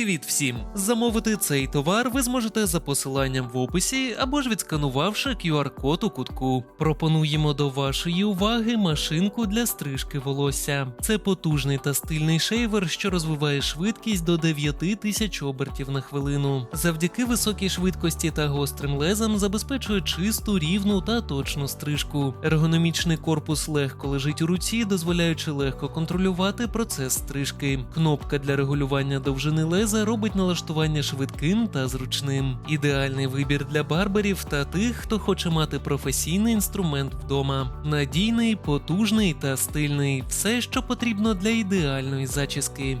Привіт всім! Замовити цей товар ви зможете за посиланням в описі або ж відсканувавши QR-код у кутку. Пропонуємо до вашої уваги машинку для стрижки волосся. Це потужний та стильний шейвер, що розвиває швидкість до 9000 обертів на хвилину. Завдяки високій швидкості та гострим лезам забезпечує чисту, рівну та точну стрижку. Ергономічний корпус легко лежить у руці, дозволяючи легко контролювати процес стрижки. Кнопка для регулювання довжини робить налаштування швидким та зручним. Ідеальний вибір для барберів та тих, хто хоче мати професійний інструмент вдома. Надійний, потужний та стильний все, що потрібно для ідеальної зачіски.